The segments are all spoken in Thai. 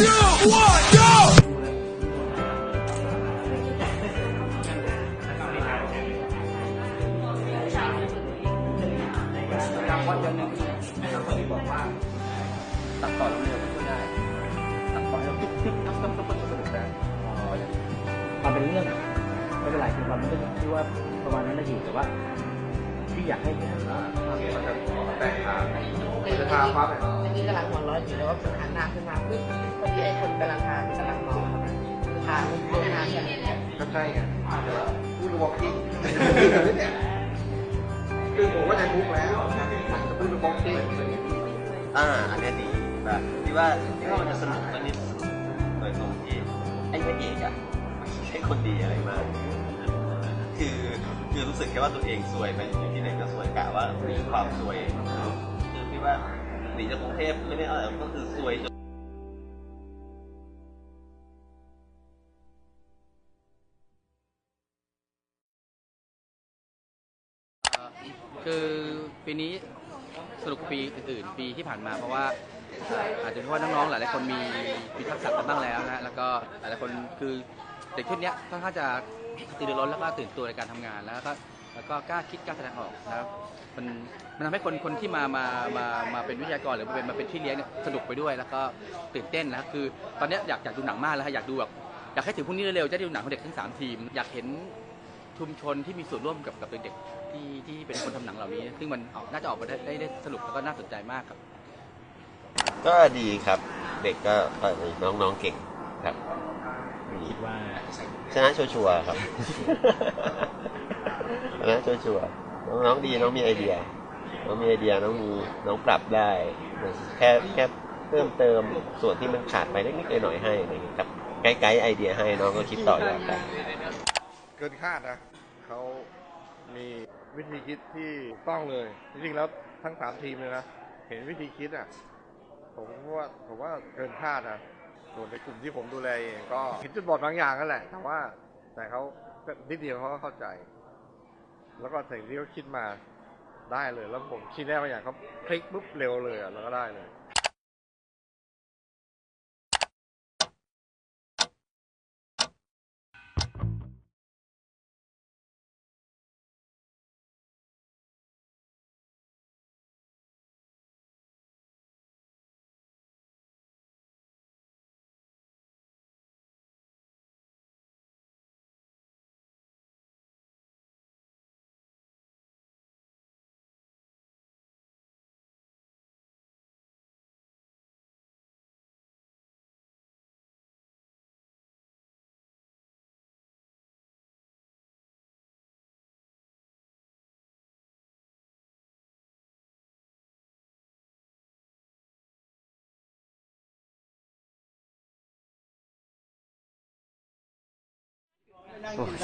two, one, go! ทางวัดยังหนึ่งนะครับคนที่บอกว่าตัดต่อเร็วๆช่วยได้ตัดต่อแล้วติ๊กติ๊กตับตับตับตับตับได้ความเป็นเรื่องไม่เป็นไรคือความเป็นเรื่องที่ว่าประมาณนั้นได้อยู่แต่ว่า อยากให้เนี่ยอ่ามันจะแตกต่างจะทาปั๊บเมื่อกี้กำลังหัวร้อนอยู่แล้วก็หันหน้าขึ้นมาปึ๊บพอดีไอ้คนกำลังทานกำลังมองทานลงทานกันก็ใช่ไงพูดวอล์กกิ้งคือผมก็ใจคุกแล้วมันจะพูดวอล์กกิ้งอ่าอันนี้ดีแบบที่ว่าที่ว่ามันจะสนุกมันนี่สนุกโดยตรงที่ไอ้พระเอกอะไม่ใช่คนดีอะไรมากคือ คือรู้สึกแค่ว่าตัวเองซวยไปอยู่ที่ไหนก็ซวยกะว่าหนีความซวยคือที่ว่าหนีจากกรุงเทพไม่ได้อะไรก็คือซวยจนคือปีนี้สนุกกว่าปีอื่นๆปีที่ผ่านมาเพราะว่าอาจจะเพราะว่าน้องๆหลายๆคนมีมีทักษะกันบ้างแล้วนะแล้วก็หลายๆคนคือเด็กชุดนี้ค่อนข้างจะตื่นร้อนแล้วก็ตื่นตัวในการทำงานแล้วก็แล้วก็กล้าคิดกล้าแสดงออกนะครับมันมันทำให้คนคนที่มามามามาเป็นวิทยากรหรือมาเป็นมาเป็นที่เลี้ยงเนี่ยสนุกไปด้วย แล้วก็ตื่นเต้นนะคือ ตอนนี้อยากอยากดูหนังมากแล้วฮะอยากดูแบบอยากให้ถึงพรุ่งนี้เร็วๆจะได้ดูหนังของเด็กทั้งสามทีม อยากเห็นชุมชนที่มีส่วนร่วมกับกับเด็กๆที่ที่เป็นคนทำหนังเหล่านี้ ซึ่งมันออกน่าจะออกมาได้ได้ได้สนุกแล้วก็น่าสนใจมากครับ ก็ดีครับ เด็กก็น้องๆเก่งครับ คิดว่าชนะชัวร์ๆครับชนะชัวร์ๆน้องๆดีน้องมีไอเดีย น้องมีไอเดียน้องมีน้องปรับได้ แค่แค่เพิ่มเติมส่วนที่มันขาดไปเล็กๆหน่อยๆให้อะไรอย่างเงี้ยครับไกด์ๆไอเดียให้น้องก็คิดต่อยอดไปเกินคาดนะเขามีวิธีคิดที่ถูกต้องเลย จริงๆแล้วทั้งสามทีมเลยนะ เห็นวิธีคิดอะ ผมว่าผมว่าเกินคาดนะ ส่วนในกลุ่มที่ผมดูแลเองก็เห็นจุดบอดบางอย่างนั่นแหละ แต่ว่า แต่เขานิดเดียวเขาก็เข้าใจ แล้วก็สิ่งที่เขาคิดมาได้เลย แล้วผมคิดได้บางอย่างเขาพลิกปุ๊บเร็วเลยอะแล้วก็ได้เลย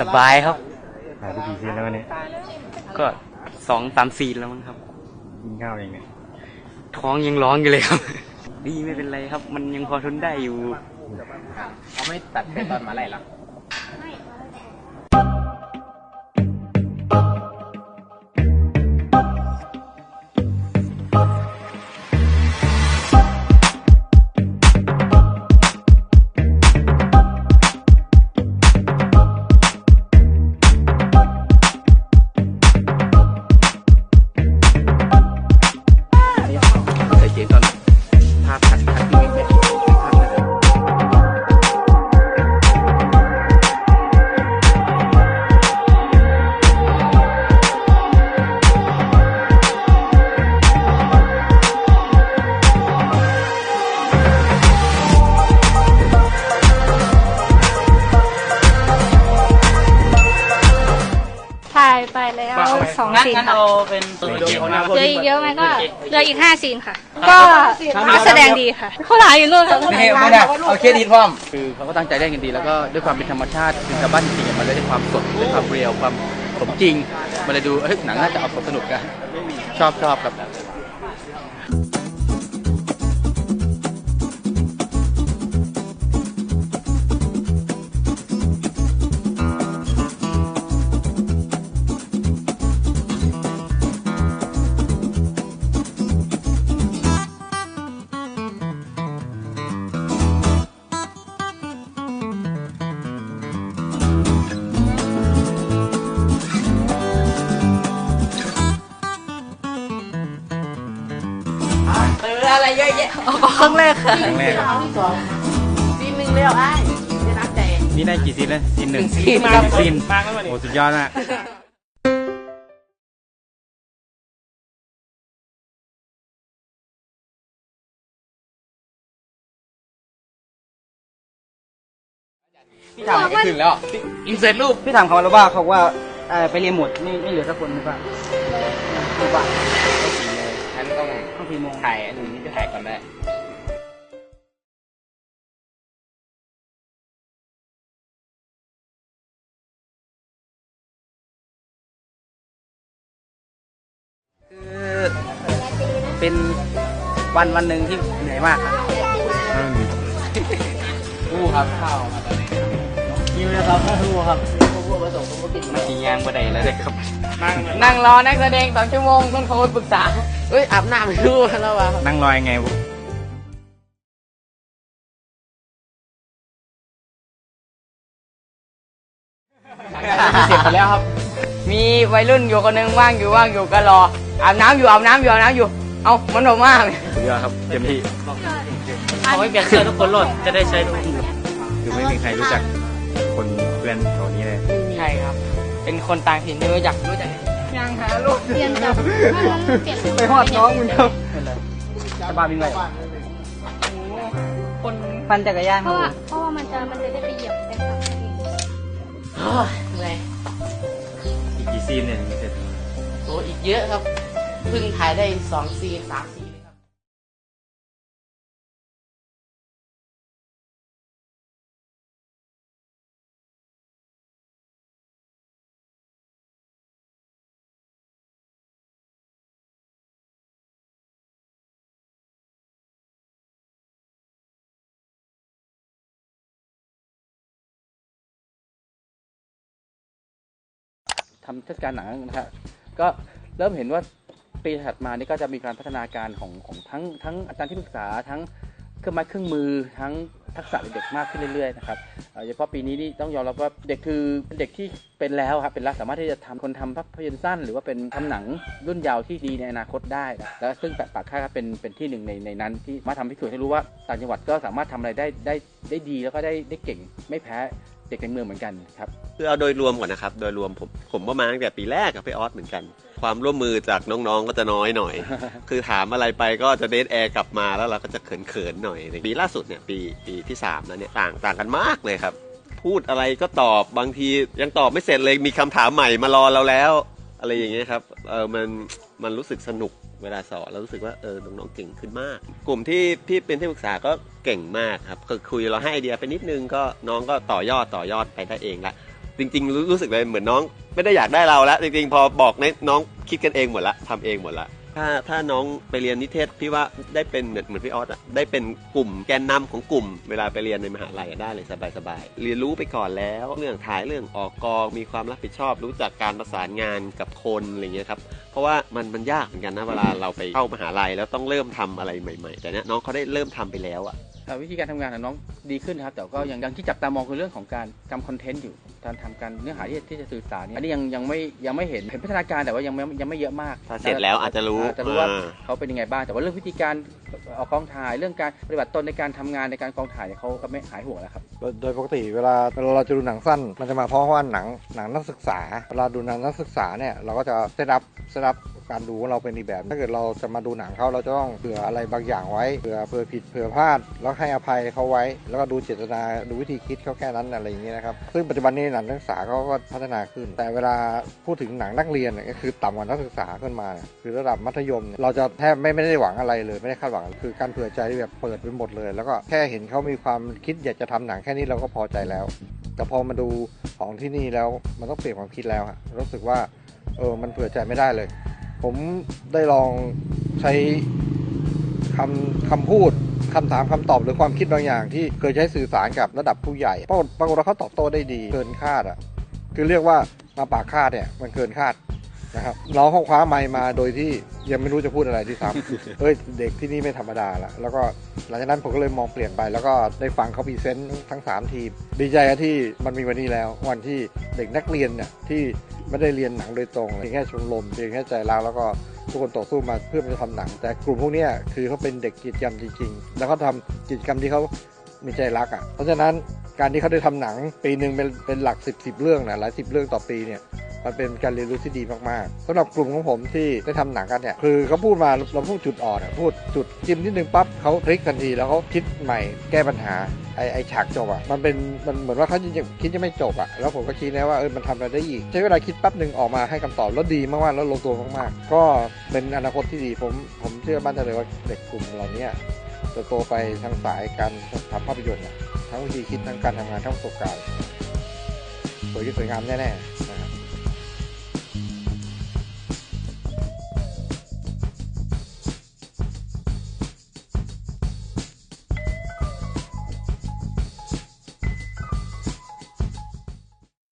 สบายครับถ่ายไปกี่ซีนแล้ววันนี้ก็สองสามซีนแล้วมั้งครับกินข้าวเองเนี่ยท้องยังร้องอยู่เลยครับดีไม่เป็นไรครับ มันยังพอทนได้อยู่เขาไม่ตัดไปตอนมาอะไรหรอ งซีนค่ะเป็นตัวเหลืออีกเยอะไหมก็เหลืออีกห้าซีนค่ะ ก็นักแสดงดีค่ะเขาหลายอยู่นู่นค่ะนี่ไม่ได้เอาเครดิตพร้อมคือเขาก็ตั้งใจเล่นกันดี แล้วก็ด้วยความเป็นธรรมชาติเป็นชาวบ้านจริงๆมันเลยได้ความสดได้ความเรียวความสมจริง มันเลยดูเฮ้ยหนังน่าจะเอาสนุกกันชอบชอบครับ ครั้งแรกค่ะครั้งแรกที่สองซีนหนึ่งแล้วไอ้ได้รักใจนี่ได้กี่ซีนแล้วซีนหนึ่งซีนหครับนึ่งซีนโอ้สุดยอดมากพี่ถามไม่ถึงแล้วอินเสิร์ตรูปพี่ถามเขาแล้วว่าเขาว่าเอ่อไปเรียนหมดไม่ไม่เหลือสักคนหรือเปล่าหรือว่าฉันต้องต้อง กี่โมงถ่ายอันนี้จะถ่ายก่อนได้คือเป็นวันวันหนึ่งที่เหนื่อยมากครับรูปครับข้าวมาตอนนี้ยิวนะครับทูครับมากินย่างบ่ได้แล้วเด็กครับนั่งรอนักแสดงสองชั่วโมงต้นเขาปรึกษา เอ้ยอาบน้ำไม่รู้แล้วว่ะนั่งรอยไงวะเสร็จไปแล้วครับ มีวัยรุ่นอยู่คนหนึงว่างอยู่ว่างอยู่ก็รออาบน้ำอยู่อาบน้ำอยู่อาบน้ำอยู่ เอามันบอกมากเลยสุดยอดครับเต็มที่เขาไม่เปลี่ยนเสื้อทุกคนรดจะได้ใช้ทุกทีคือไม่มีใครรู้จักคนเพื่อนแถวนี้เลยใช่ครับ เป็นคนต่างถิ่นที่รู้จักรู้จัก ยังหาลูกเปลี่ยนจากเปลี่ยนไปหอดน้องมึงครับสบายเป็นไรคนปั่นจักรยานเพราะว่าเพราะว่ามันจะมันจะได้ไปเหยียบแฟนคลับเองโอ้ยเหนื่อยอีกกี่ซีนเนี่ยถึงจะเสร็จโอ้อีกเยอะครับ เพิ่งถ่ายได้สองซีนสามซีน ทำเทศกาลหนังนะฮะก็เริ่มเห็นว่าปีถัดมานี่ก็จะมีการพัฒนาการของของทั้งทั้งอาจารย์ที่ปรึกษาทั้งเครื่องไม้เครื่องมือทั้งทักษะเด็กมากขึ้นเรื่อยๆนะครับเอ่อโดยเฉพาะปีนี้นี่ต้องยอมรับว่าเด็กคือเป็นเด็กที่เป็นแล้วครับเป็นแล้วสามารถที่จะทำคนทำภาพยนตร์สั้น หรือว่าเป็นทำหนังรุ่นยาวที่ดีในอนาคตได้นะแล้วซึ่งแปะปากค่าก็เป็นเป็นที่หนึ่งในในนั้น ที่มาทำให้พิสูจน์ให้รู้ว่าต่างจังหวัดก็สามารถทำอะไรได้ได้ได้ดีแล้วก็ได้ได้เก่งไม่แพ้ ด็กในเมืองเหมือนกันครับคือเอาโดยรวมก่อนนะครับ โดยรวมผมผมก็มาตั้งแต่ปีแรกกับพี่ออสเหมือนกัน ความร่วมมือจากน้องๆก็จะน้อยหน่อย คือถามอะไรไปก็จะเดทแอร์กลับมาแล้วเราก็จะเขินๆหน่อยปีล่าสุดเนี่ยปีปีที่สามแล้วเนี่ยต่างต่างกันมากเลยครับ พูดอะไรก็ตอบบางทียังตอบไม่เสร็จเลยมีคำถามใหม่มารอเราแล้ว อะไรอย่างเงี้ยครับเออมันมันรู้สึกสนุก เวลาสอนแล้วรู้สึกว่าเออน้องๆเก่งขึ้นมาก กลุ่มที่พี่เป็นที่ปรึกษาก็เก่งมากครับคือคุยเราให้ไอเดียไปนิดนึงก็น้องก็ต่อยอดต่อยอดไปได้เองละจริงๆรู้รู้สึกเลยเหมือนน้อง ไม่ได้อยากได้เราแล้วจริงๆพอบอกในน้องคิดกันเองหมดละทำเองหมดละ ถ้าถ้าน้องไปเรียนนิเทศพี่ว่าได้เป็นเหมือนเหมือนพี่ออสอะได้เป็นกลุ่มแกนนำของกลุ่ม เวลาไปเรียนในมหาลัยอะได้เลยสบายๆเรียนรู้ไปก่อนแล้ว เรื่องถ่ายเรื่องออกกองมีความรับผิดชอบ รู้จักการประสานงานกับคนอะไรเงี้ยครับเพราะว่ามันมันยากเหมือนกันนะเวลาเราไปเข้ามหาลัยแล้วต้องเริ่มทำอะไรใหม่ ๆ แต่เนี้ยน้องเขาได้เริ่มทำไปแล้วอะ วิธีการทำงานของน้องดีขึ้นนะครับ แต่ก็ยังยังที่จับตามองคือเรื่องของการทำคอนเทนต์อยู่การทำการเนื้อหาที่ที่จะสื่อสารเนี่ยอันนี้ยังยังไม่ยังไม่เห็นเห็นพัฒนาการแต่ว่ายังไม่ยังไม่เยอะมากถ้าเสร็จแล้วอาจจะรู้อาจจะรู้ว่าอ่าเขาเป็นยังไงบ้างแต่ว่าเรื่องวิธีการออกกองถ่ายเรื่องการปฏิบัติตนในการทำงานในการกองถ่ายเนี่ยเขาก็ไม่หายห่วงแล้วครับโดยโดยปกติเวลาเวลาเราจะดูหนังสั้น มันจะมาเพราะว่าหนังหนังนักศึกษาเวลาดูหนังนักศึกษาเนี่ยเราก็จะเซตอัพเซตอัพ การดูของเราเป็นอีกแบบ ถ้าเกิดเราจะมาดูหนังเขาเราจะต้องเผื่ออะไรบางอย่างไว้เผื่อเผื่อผิดเผื่อพลาด แล้วให้อภัยเขาไว้ แล้วก็ดูเจตนาดูวิธีคิดเขาแค่นั้นอะไรอย่างเงี้ยนะครับซึ่งปัจจุบันนี้หนังนักศึกษาเขาก็พัฒนาขึ้น แต่เวลาพูดถึงหนังนักเรียนเนี่ยก็คือต่ำกว่านักศึกษาขึ้นมาคือระดับมัธยม เราจะแทบไม่ไม่ได้หวังอะไรเลยไม่ได้คาดหวังคือการเผื่อใจแบบเปิดไปหมดเลย แล้วก็แค่เห็นเขามีความคิดอยากจะทำหนังแค่นี้เราก็พอใจแล้ว แต่พอมาดูของที่นี่แล้วมันต้องเปลี่ยนความคิดแล้วฮะรู้สึกว่าเออมันเผื่อใจไม่ได้เลย ผมได้ลองใช้คำคำพูดคำถามคำตอบหรือความคิดบางอย่างที่เคยใช้สื่อสารกับระดับผู้ใหญ่ปรากฏว่าเขาตอบโต้ได้ดีเกินคาดอะคือเรียกว่ามาปากคาดเนี่ยมันเกินคาด นะครับน้องเขาคว้าไมค์มาโดยที่ยังไม่รู้จะพูดอะไรที่ซ้ำ เอ้ยเด็กที่นี่ไม่ธรรมดาละแล้วก็หลังจากนั้นผมก็เลยมองเปลี่ยนไป แล้วก็ได้ฟังเขาพรีเซนต์ทั้งสามทีม ดีใจอะที่มันมีวันนี้แล้ว วันที่เด็กนักเรียนเนี่ยที่ไม่ได้เรียนหนังโดยตรงเพียงแค่ชมรมเพียงแค่ใจรักแล้วก็ทุกคนต่อสู้มาเพื่อจะทำหนัง แต่กลุ่มพวกเนี้ยคือเขาเป็นเด็กกิจกรรมจริง ๆ แล้วเขาทำกิจกรรมที่เขามีใจรักอะ เพราะฉะนั้นการที่เขาได้ทำหนังปีหนึ่งเป็นเป็นหลักสิบสิบเรื่องนะหลายสิบเรื่องต่อปีเนี่ย มันเป็นการเรียนรู้ที่ดีมากๆสำหรับกลุ่มของผมที่ได้ทำหนังกันเนี่ยคือเขาพูดมาเราพูดจุดอ่อนพูดจุดจิ้มนิดนึงปั๊บเขาพลิกทันทีแล้วเขาคิดใหม่แก้ปัญหาไอไอฉากจบอะมันเป็นมันเหมือนว่าเขายังคิดยังไม่จบอะแล้วผมก็คิดนะว่าเออมันทำอะไรได้อีก ใช้เวลาคิดแป๊บหนึ่งออกมาให้คำตอบแล้วดีมากๆแล้วลงตัวมากๆ ก็เป็นอนาคตที่ดีผมผมเชื่อมั่นเลยว่าเด็กกลุ่มเหล่านี้จะโตไปทางสายการทำภาพยนตร์อะทั้งวิธีคิดทั้งการทำงานทั้งประสบการณ์สวยที่สวยงามแน่ๆ